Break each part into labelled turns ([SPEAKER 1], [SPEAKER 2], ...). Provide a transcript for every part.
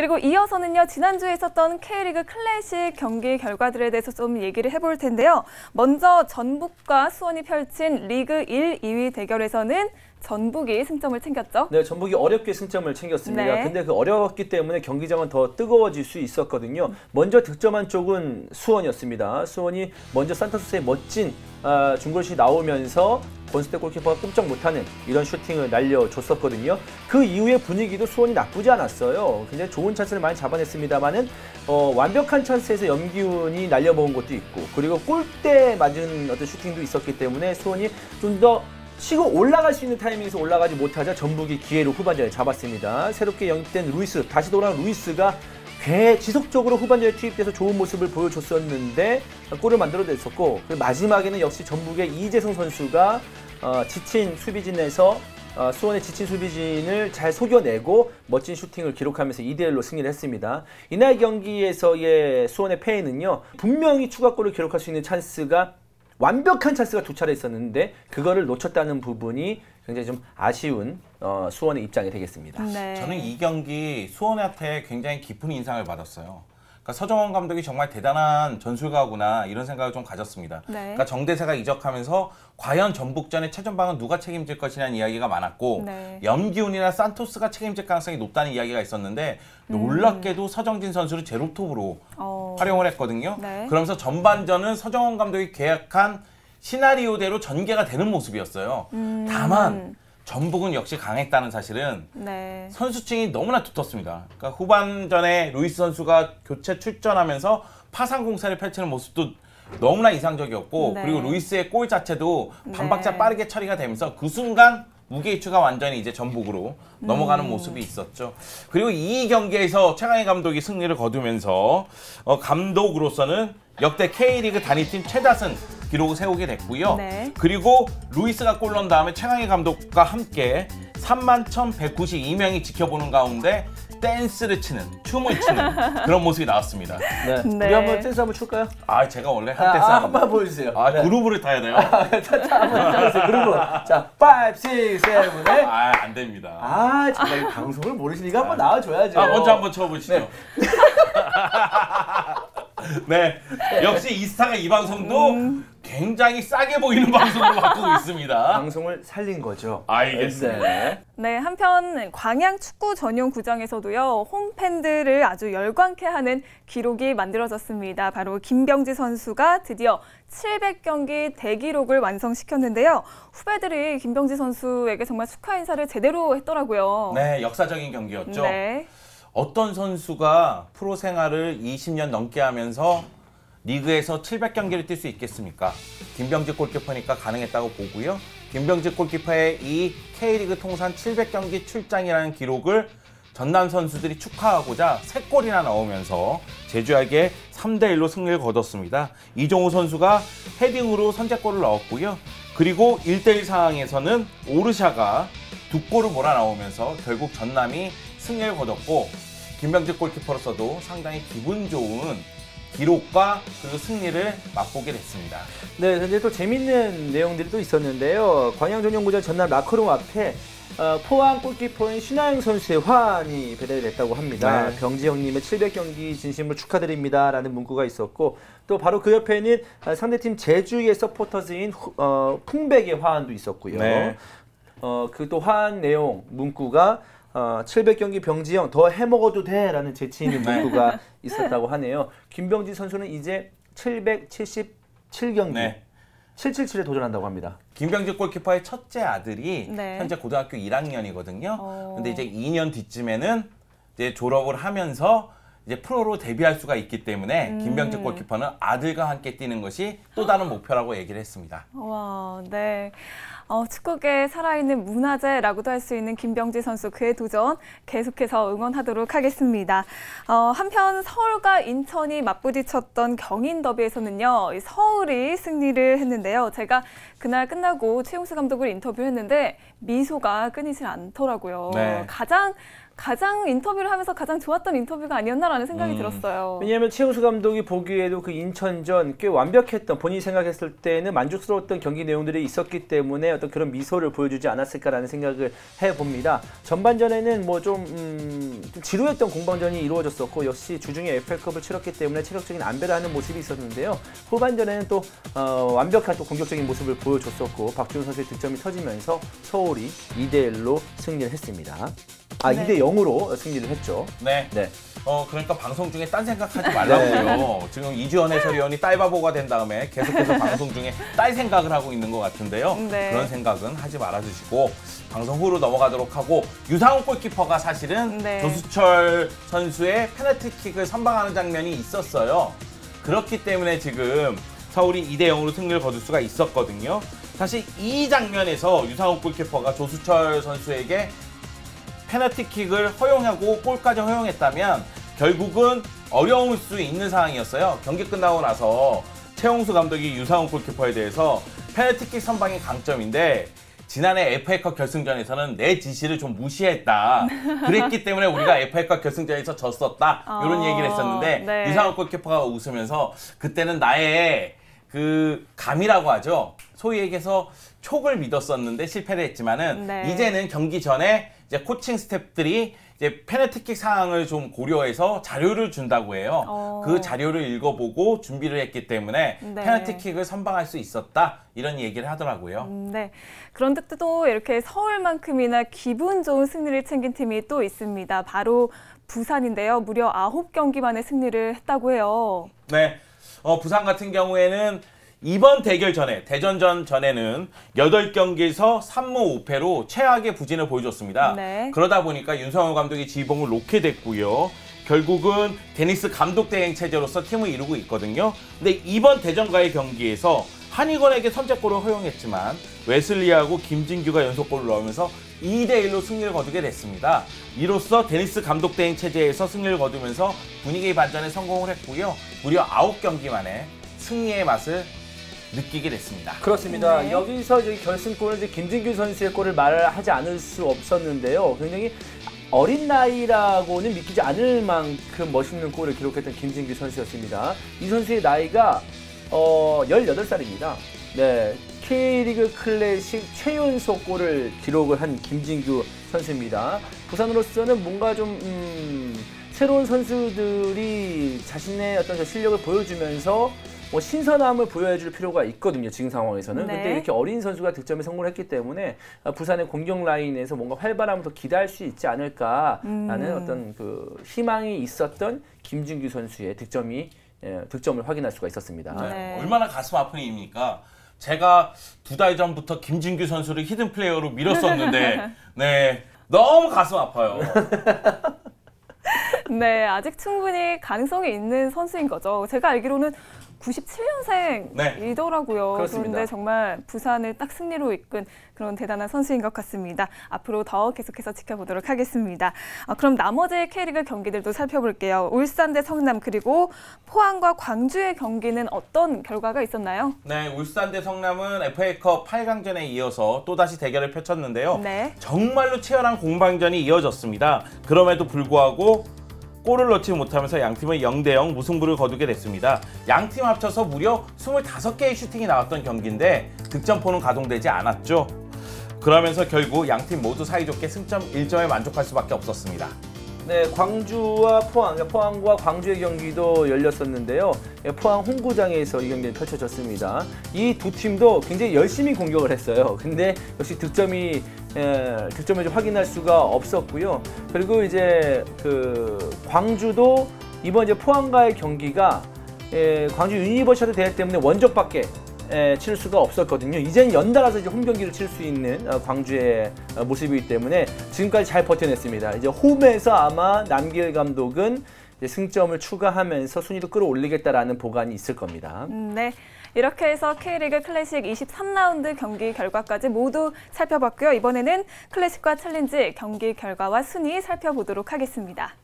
[SPEAKER 1] 그리고 이어서는요, 지난주에 있었던 K리그 클래식 경기 결과들에 대해서 좀 얘기를 해볼 텐데요. 먼저 전북과 수원이 펼친 리그 1, 2위 대결에서는 전북이 승점을 챙겼죠.
[SPEAKER 2] 네, 전북이 어렵게 승점을 챙겼습니다.
[SPEAKER 1] 네.
[SPEAKER 2] 근데 그 어려웠기 때문에 경기장은 더 뜨거워질 수 있었거든요. 먼저 득점한 쪽은 수원이었습니다. 수원이 먼저 산토스의 멋진 아, 중거리 나오면서 권스테 골키퍼가 꼼짝 못하는 이런 슈팅을 날려줬었거든요. 그 이후에 분위기도 수원이 나쁘지 않았어요. 굉장히 좋은 찬스를 많이 잡아냈습니다만은 어, 완벽한 찬스에서 염기훈이 날려먹은 것도 있고 그리고 골대 맞은 어떤 슈팅도 있었기 때문에 수원이 좀더 치고 올라갈 수 있는 타이밍에서 올라가지 못하자 전북이 기회로 후반전에 잡았습니다. 새롭게 영입된 루이스, 다시 돌아온 루이스가 꽤 지속적으로 후반전에 투입돼서 좋은 모습을 보여줬었는데 골을 만들어냈었고 마지막에는 역시 전북의 이재성 선수가 어, 지친 수비진에서 어, 수원의 지친 수비진을 잘 속여내고 멋진 슈팅을 기록하면서 2대1로 승리를 했습니다. 이날 경기에서의 수원의 패배는요. 분명히 추가골을 기록할 수 있는 찬스가 완벽한 찬스가 두 차례 있었는데 그거를 놓쳤다는 부분이 굉장히 좀 아쉬운 어, 수원의 입장이 되겠습니다.
[SPEAKER 1] 네.
[SPEAKER 3] 저는 이 경기 수원한테 굉장히 깊은 인상을 받았어요. 그러니까 서정원 감독이 정말 대단한 전술가구나 이런 생각을 좀 가졌습니다.
[SPEAKER 1] 네.
[SPEAKER 3] 그러니까 정대세가 이적하면서 과연 전북전의 최전방은 누가 책임질 것이냐는 이야기가 많았고
[SPEAKER 1] 네.
[SPEAKER 3] 염기훈이나 산토스가 책임질 가능성이 높다는 이야기가 있었는데 놀랍게도 서정진 선수를 제로톱으로
[SPEAKER 1] 음. 어.
[SPEAKER 3] 활용을 했거든요.
[SPEAKER 1] 네.
[SPEAKER 3] 그러면서 전반전은 서정원 감독이 계약한 시나리오대로 전개가 되는 모습이었어요.
[SPEAKER 1] 음.
[SPEAKER 3] 다만 전북은 역시 강했다는 사실은
[SPEAKER 1] 네.
[SPEAKER 3] 선수층이 너무나 두텁습니다. 그러니까 후반전에 루이스 선수가 교체 출전하면서 파상 공사를 펼치는 모습도 너무나 이상적이었고
[SPEAKER 1] 네.
[SPEAKER 3] 그리고 루이스의 골 자체도 반박자
[SPEAKER 1] 네.
[SPEAKER 3] 빠르게 처리가 되면서 그 순간 무게추가 완전히 이제 전북으로 넘어가는
[SPEAKER 1] 음.
[SPEAKER 3] 모습이 있었죠. 그리고 이 경기에서 최강희 감독이 승리를 거두면서 어, 감독으로서는 역대 K리그 단위팀 최다승 기록을 세우게 됐고요.
[SPEAKER 1] 네.
[SPEAKER 3] 그리고 루이스가 골 넣은 다음에 최강희 감독과 함께 3만 1,192명이 지켜보는 가운데 댄스를 치는, 춤을 추는 그런 모습이 나왔습니다.
[SPEAKER 2] 네.
[SPEAKER 1] 네.
[SPEAKER 2] 우리 한번 댄스 한번 출까요?
[SPEAKER 3] 아, 제가 원래 할
[SPEAKER 2] 아,
[SPEAKER 3] 때
[SPEAKER 2] 아,
[SPEAKER 3] 싸는
[SPEAKER 2] 한번 보여주세요.
[SPEAKER 3] 아,
[SPEAKER 2] 네.
[SPEAKER 3] 그루브를 타야 돼요?
[SPEAKER 2] 자, 자, 한번 해주세요. 그리고 자, 5, 6, 7, 8.
[SPEAKER 3] 아, 안 됩니다.
[SPEAKER 2] 아, 정말 이 방송을 모르시니까 한번 나와줘야죠.
[SPEAKER 3] 아, 먼저 한번 쳐보시죠. 네. 역시 이스타가 이 방송도 굉장히 싸게 보이는 방송으로 바꾸고 있습니다.
[SPEAKER 2] 방송을 살린 거죠.
[SPEAKER 3] 알겠습니다.
[SPEAKER 2] 네.
[SPEAKER 1] 네, 한편 광양 축구 전용 구장에서도요 홈팬들을 아주 열광케 하는 기록이 만들어졌습니다. 바로 김병지 선수가 드디어 700경기 대기록을 완성시켰는데요. 후배들이 김병지 선수에게 정말 축하 인사를 제대로 했더라고요.
[SPEAKER 3] 네, 역사적인 경기였죠.
[SPEAKER 1] 네.
[SPEAKER 3] 어떤 선수가 프로 생활을 20년 넘게 하면서 리그에서 700경기를 뛸 수 있겠습니까? 김병지 골키퍼니까 가능했다고 보고요. 김병지 골키퍼의 이 K리그 통산 700경기 출장이라는 기록을 전남 선수들이 축하하고자 3골이나 넣으면서 제주에게 3대1로 승리를 거뒀습니다. 이종호 선수가 헤딩으로 선제골을 넣었고요. 그리고 1대1 상황에서는 오르샤가 두 골을 몰아넣으면서 결국 전남이 승리를 거뒀고 김병지 골키퍼로서도 상당히 기분 좋은 기록과 그리고 승리를 맛보게 됐습니다.
[SPEAKER 2] 네, 근데 또 재밌는 내용들이 또 있었는데요. 광양 전용구장 전남 라커룸 앞에 어, 포항 골키퍼인 신하영 선수의 화환이 배달이 됐다고 합니다.
[SPEAKER 3] 네.
[SPEAKER 2] 병지 형님의 700경기 진심으로 축하드립니다라는 문구가 있었고 또 바로 그 옆에는 어, 상대팀 제주의 서포터즈인 후- 어, 풍백의 화환도 있었고요.
[SPEAKER 3] 네.
[SPEAKER 2] 어, 그 또 화환 내용 문구가 어, 700경기 병지형 더 해먹어도 돼라는 재치 있는
[SPEAKER 3] 네.
[SPEAKER 2] 문구가 있었다고 하네요. 김병지 선수는 이제 777경기
[SPEAKER 3] 네.
[SPEAKER 2] 777에 도전한다고 합니다.
[SPEAKER 3] 김병지 골키퍼의 첫째 아들이
[SPEAKER 1] 네.
[SPEAKER 3] 현재 고등학교 1학년이거든요.
[SPEAKER 1] 어.
[SPEAKER 3] 근데 이제 2년 뒤쯤에는 이제 졸업을 하면서 이제 프로로 데뷔할 수가 있기 때문에
[SPEAKER 1] 음.
[SPEAKER 3] 김병지 골키퍼는 아들과 함께 뛰는 것이 또 다른 목표라고 얘기를 했습니다.
[SPEAKER 1] 와, 네. 어, 축구계 살아있는 문화재라고도 할 수 있는 김병지 선수 그의 도전 계속해서 응원하도록 하겠습니다. 어, 한편 서울과 인천이 맞부딪혔던 경인 더비에서는요, 이 서울이 승리를 했는데요. 제가 그날 끝나고 최용수 감독을 인터뷰했는데 미소가 끊이질 않더라고요.
[SPEAKER 3] 네.
[SPEAKER 1] 가장 가장 인터뷰를 하면서 가장 좋았던 인터뷰가 아니었나라는 생각이
[SPEAKER 3] 음.
[SPEAKER 1] 들었어요.
[SPEAKER 2] 왜냐하면 최우수 감독이 보기에도 그 인천전 꽤 완벽했던 본인이 생각했을 때는 만족스러웠던 경기 내용들이 있었기 때문에 어떤 그런 미소를 보여주지 않았을까라는 생각을 해봅니다. 전반전에는 뭐좀 음, 좀 지루했던 공방전이 이루어졌었고 역시 주중에 FA컵을 치렀기 때문에 체력적인 안배를 하는 모습이 있었는데요. 후반전에는 또 어, 완벽한 또 공격적인 모습을 보여줬었고 박지훈 선수의 득점이 터지면서 서울이 2대 1로 승리를 했습니다. 아,
[SPEAKER 1] 네.
[SPEAKER 2] 2대 0으로 승리를 했죠.
[SPEAKER 3] 네.
[SPEAKER 2] 네.
[SPEAKER 3] 어 그러니까 방송 중에 딴 생각하지 말라고요. 지금 이주연 해설위원이 딸바보가 된 다음에 계속해서 방송 중에 딸 생각을 하고 있는 것 같은데요.
[SPEAKER 1] 네.
[SPEAKER 3] 그런 생각은 하지 말아주시고 방송 후로 넘어가도록 하고 유상훈 골키퍼가 사실은
[SPEAKER 1] 네.
[SPEAKER 3] 조수철 선수의 페널티킥을 선방하는 장면이 있었어요. 그렇기 때문에 지금 서울이 2대 0으로 승리를 거둘 수가 있었거든요. 사실 이 장면에서 유상훈 골키퍼가 조수철 선수에게 페널티킥을 허용하고 골까지 허용했다면 결국은 어려울 수 있는 상황이었어요. 경기 끝나고 나서 최용수 감독이 유상훈 골키퍼에 대해서 페널티킥 선방이 강점인데 지난해 FA컵 결승전에서는 내 지시를 좀 무시했다. 그랬기 때문에 우리가 FA컵 결승전에서 졌었다. 이런
[SPEAKER 1] 어,
[SPEAKER 3] 얘기를 했었는데
[SPEAKER 1] 네.
[SPEAKER 3] 유상훈 골키퍼가 웃으면서 그때는 나의 그 감이라고 하죠. 소위 얘기해서 촉을 믿었었는데 실패를 했지만은
[SPEAKER 1] 네.
[SPEAKER 3] 이제는 경기 전에 이제 코칭 스태프들이 이제 페널티킥 상황을 좀 고려해서 자료를 준다고 해요.
[SPEAKER 1] 어.
[SPEAKER 3] 그 자료를 읽어보고 준비를 했기 때문에
[SPEAKER 1] 네.
[SPEAKER 3] 페널티킥을 선방할 수 있었다 이런 얘기를 하더라고요.
[SPEAKER 1] 음, 네. 그런데 또 이렇게 서울만큼이나 기분 좋은 승리를 챙긴 팀이 또 있습니다. 바로 부산인데요. 무려 9경기 만에 승리를 했다고 해요.
[SPEAKER 3] 네. 어, 부산 같은 경우에는 이번 대결 전에 대전전 전에는 8경기에서 3무 5패로 최악의 부진을 보여줬습니다.
[SPEAKER 1] 네.
[SPEAKER 3] 그러다 보니까 윤성호 감독이 지봉을 놓게 됐고요. 결국은 데니스 감독 대행 체제로서 팀을 이루고 있거든요. 근데 이번 대전과의 경기에서 한희건에게 선제골을 허용했지만 웨슬리하고 김진규가 연속골을 넣으면서 2대 1로 승리를 거두게 됐습니다. 이로써 데니스 감독 대행 체제에서 승리를 거두면서 분위기 반전에 성공을 했고요. 무려 9경기 만에 승리의 맛을 느끼게 됐습니다.
[SPEAKER 2] 그렇습니다.
[SPEAKER 1] 네.
[SPEAKER 2] 여기서 저기 결승골은 이제 김진규 선수의 골을 말하지 않을 수 없었는데요. 굉장히 어린 나이라고는 믿기지 않을 만큼 멋있는 골을 기록했던 김진규 선수였습니다. 이 선수의 나이가 어, 18살입니다. 네. K리그 클래식 최연소 골을 기록을 한 김진규 선수입니다. 부산으로서는 뭔가 좀 음, 새로운 선수들이 자신의 어떤 저 실력을 보여주면서 뭐 신선함을 보여줄 필요가 있거든요. 지금 상황에서는.
[SPEAKER 1] 네.
[SPEAKER 2] 근데 이렇게 어린 선수가 득점에 성공했기 때문에 아, 부산의 공격 라인에서 뭔가 활발함을 더 기대할 수 있지 않을까라는
[SPEAKER 1] 음.
[SPEAKER 2] 어떤 그 희망이 있었던 김진규 선수의 득점이 예, 득점을 확인할 수가 있었습니다.
[SPEAKER 3] 네.
[SPEAKER 1] 네.
[SPEAKER 3] 얼마나 가슴 아픈 일입니까? 제가 두 달 전부터 김진규 선수를 히든 플레이어로 밀었었는데, 네. 너무 가슴 아파요.
[SPEAKER 1] 네, 아직 충분히 가능성이 있는 선수인 거죠. 제가 알기로는 97년생이더라고요.
[SPEAKER 2] 그렇습니다.
[SPEAKER 1] 그런데 정말 부산을 딱 승리로 이끈 그런 대단한 선수인 것 같습니다. 앞으로 더 계속해서 지켜보도록 하겠습니다. 아, 그럼 나머지 K리그 경기들도 살펴볼게요. 울산 대 성남 그리고 포항과 광주의 경기는 어떤 결과가 있었나요?
[SPEAKER 3] 네, 울산 대 성남은 FA컵 8강전에 이어서 또다시 대결을 펼쳤는데요.
[SPEAKER 1] 네.
[SPEAKER 3] 정말로 치열한 공방전이 이어졌습니다. 그럼에도 불구하고 골을 넣지 못하면서 양팀은 0대0 무승부를 거두게 됐습니다. 양팀 합쳐서 무려 25개의 슈팅이 나왔던 경기인데 득점포는 가동되지 않았죠. 그러면서 결국 양팀 모두 사이좋게 승점 1점에 만족할 수밖에 없었습니다.
[SPEAKER 2] 네, 광주와 포항, 그러니까 포항과 광주의 경기도 열렸었는데요. 예, 포항 홍구장에서 이 경기는 펼쳐졌습니다. 이 두 팀도 굉장히 열심히 공격을 했어요. 근데 역시 득점이 에, 득점을 좀 확인할 수가 없었고요. 그리고 이제 그 광주도 이번 이제 포항과의 경기가 에, 광주 유니버셔드 대회 때문에 원정밖에 에, 칠 수가 없었거든요. 이젠 연달아서 이제 홈 경기를 칠 수 있는 어, 광주의 어, 모습이기 때문에 지금까지 잘 버텨냈습니다. 이제 홈에서 아마 남길 감독은 승점을 추가하면서 순위를 끌어올리겠다라는 보관이 있을 겁니다.
[SPEAKER 1] 음, 네. 이렇게 해서 K리그 클래식 23라운드 경기 결과까지 모두 살펴봤고요. 이번에는 클래식과 챌린지 경기 결과와 순위 살펴보도록 하겠습니다.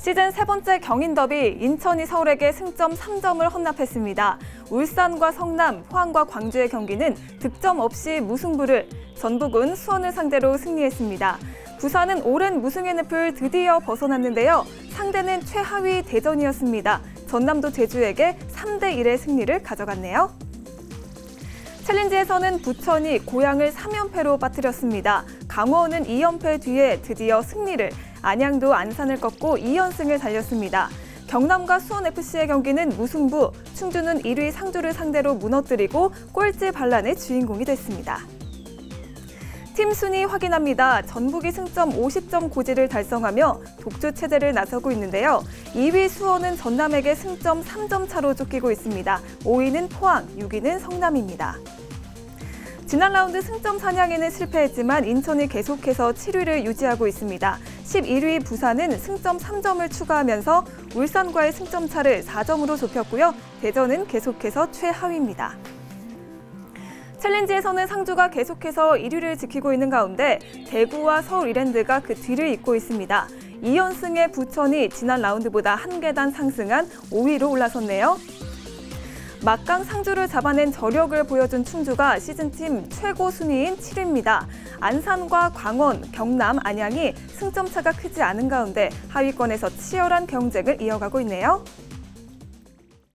[SPEAKER 1] 시즌 세 번째 경인 더비 인천이 서울에게 승점 3점을 헌납했습니다. 울산과 성남, 포항과 광주의 경기는 득점 없이 무승부를, 전북은 수원을 상대로 승리했습니다. 부산은 오랜 무승의 늪을 드디어 벗어났는데요. 상대는 최하위 대전이었습니다. 전남도 제주에게 3대 1의 승리를 가져갔네요. 챌린지에서는 부천이 고향을 3연패로 빠뜨렸습니다. 강원은 2연패 뒤에 드디어 승리를, 안양도 안산을 꺾고 2연승을 달렸습니다. 경남과 수원FC의 경기는 무승부, 충주는 1위 상주를 상대로 무너뜨리고 꼴찌 반란의 주인공이 됐습니다. 팀 순위 확인합니다. 전북이 승점 50점 고지를 달성하며 독주 체제를 나서고 있는데요. 2위 수원은 전남에게 승점 3점 차로 쫓기고 있습니다. 5위는 포항, 6위는 성남입니다. 지난 라운드 승점 사냥에는 실패했지만 인천이 계속해서 7위를 유지하고 있습니다. 11위 부산은 승점 3점을 추가하면서 울산과의 승점 차를 4점으로 좁혔고요. 대전은 계속해서 최하위입니다. 챌린지에서는 상주가 계속해서 1위를 지키고 있는 가운데 대구와 서울 이랜드가 그 뒤를 잇고 있습니다. 2연승의 부천이 지난 라운드보다 한 계단 상승한 5위로 올라섰네요. 막강 상주를 잡아낸 저력을 보여준 충주가 시즌팀 최고 순위인 7위입니다. 안산과 광원, 경남, 안양이 승점 차가 크지 않은 가운데 하위권에서 치열한 경쟁을 이어가고 있네요.